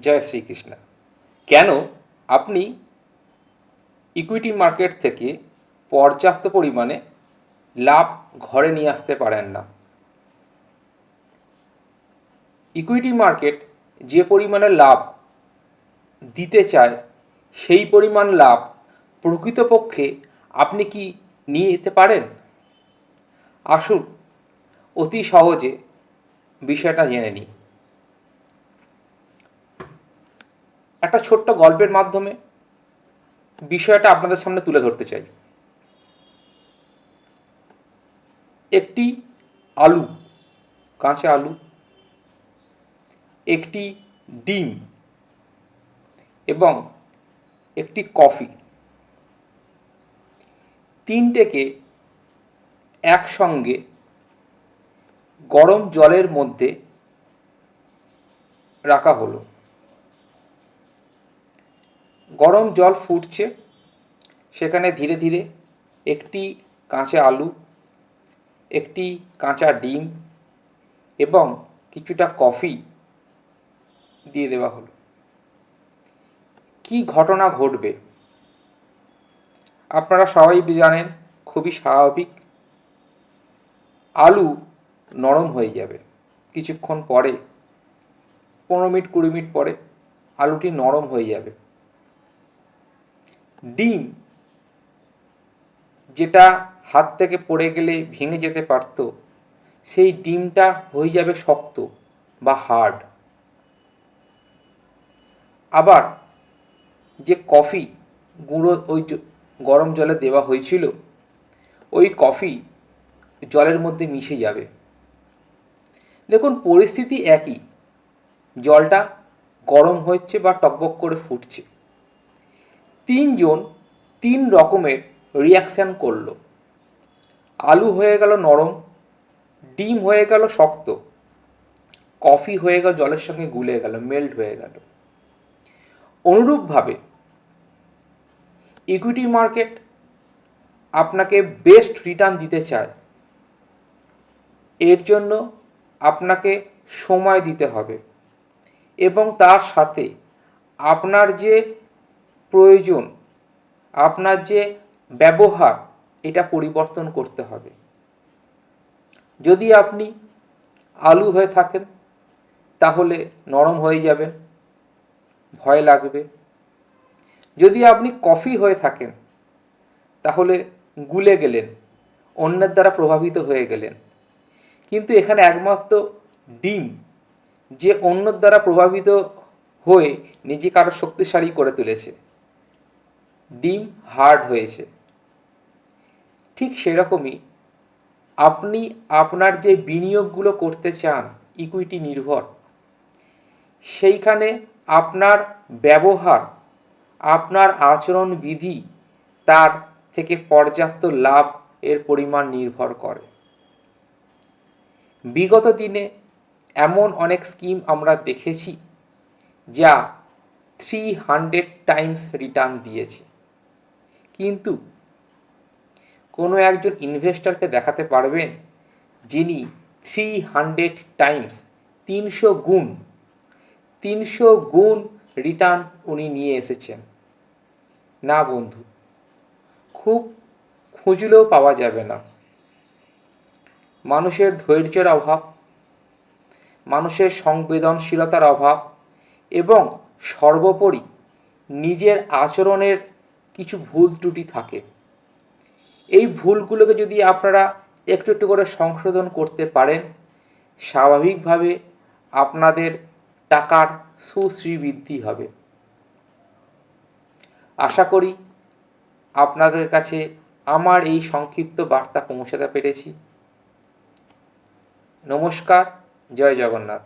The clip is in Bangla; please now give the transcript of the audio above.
জয় শ্রীকৃষ্ণ। কেন? আপনি ইকুইটি মার্কেট থেকে পর্যাপ্ত পরিমাণে লাভ ঘরে নিয়ে আসতে পারেন না। ইকুইটি মার্কেট যে পরিমাণে লাভ দিতে চায়, সেই পরিমাণ লাভ প্রকৃতপক্ষে আপনি কি নিয়ে যেতে পারেন? আসুন, অতি সহজে বিষয়টা জেনে নিই। একটা ছোট্ট গল্পের মাধ্যমে বিষয়টা আপনাদের সামনে তুলে ধরতে চাই। একটি আলু, কাঁচা আলু, একটি ডিম এবং একটি কফি, তিনটেকে একসঙ্গে গরম জলের মধ্যে রাখা হলো। গরম জল ফুটছে। সেখানে ধীরে ধীরে একটি কাঁচা আলু, একটি কাঁচা ডিম এবং কিছুটা কফি দিয়ে দেওয়া হলো। কি ঘটনা ঘটবে? আপনারা সবাই জানেন, খুবই স্বাভাবিক। আলু নরম হয়ে যাবে কিছুক্ষণ পরে, পনেরো মিনিট কুড়ি মিনিট পরে আলুটি নরম হয়ে যাবে। ডিম, যেটা হাত থেকে পড়ে গেলে ভেঙে যেতে পারত, সেই ডিমটা হয়ে যাবে শক্ত বা হার্ড। আবার যে কফি গুঁড়ো ওই গরম জলে দেওয়া হয়েছিল, ওই কফি জলের মধ্যে মিশে যাবে। দেখুন, পরিস্থিতি একই। জলটা গরম হচ্ছে বা টকবক করে ফুটছে। তিনজন তিন রকমের রিয়াকশান করল। আলু হয়ে গেল নরম, ডিম হয়ে গেল শক্ত কফি হয়ে গেল, জলের সঙ্গে গুলে গেল মেল্ট হয়ে গেল। অনুরূপভাবে ইকুইটি মার্কেট আপনাকে বেস্ট রিটার্ন দিতে চায়। এর জন্য আপনাকে সময় দিতে হবে এবং তার সাথে আপনার যে প্রয়োজন। আপনার যে ব্যবহার, এটা পরিবর্তন করতে হবে। যদি আপনি আলু হয়ে থাকেন, তাহলে নরম হয়ে যাবেন, ভয় লাগবে। যদি আপনি কফি হয়ে থাকেন, তাহলে গুলে গেলেন, অন্যের দ্বারা প্রভাবিত হয়ে গেলেন। কিন্তু এখানে একমাত্র ডিম, যে অন্যের দ্বারা প্রভাবিত হয়ে নিজেকে আরও শক্তিশালী করে তুলেছে। ডিম হার্ড হয়েছে। ঠিক সেরকমই আপনি আপনার যে বিনিয়োগগুলো করতে চান ইকুইটি নির্ভর, সেইখানে আপনার ব্যবহার, আপনার আচরণ বিধি তার থেকে পর্যাপ্ত লাভ এর পরিমাণ নির্ভর করে। বিগত দিনে এমন অনেক স্কিম আমরা দেখেছি যা থ্রি হান্ড্রেড টাইমস রিটার্ন দিয়েছে। কিন্তু কোনো একজন ইনভেস্টরকে দেখাতে পারবেন যিনি থ্রি হান্ড্রেড টাইমস তিনশো গুণ তিনশো গুণ রিটার্ন উনি নিয়ে এসেছেন। না বন্ধু, খুব খুঁজলেও পাওয়া যাবে না। মানুষের ধৈর্যের অভাব, মানুষের সংবেদনশীলতার অভাব এবং সর্বোপরি নিজের আচরণের কিছু ভুল ত্রুটি থাকে। এই ভুলগুলোকে যদি আপনারা একটু একটু করে সংশোধন করতে পারেন, স্বাভাবিকভাবে আপনাদের টাকার সুশ্রীবৃদ্ধি হবে। আশা করি আপনাদের কাছে আমার এই সংক্ষিপ্ত বার্তা পৌঁছাতে পেরেছি। নমস্কার, জয় জগন্নাথ।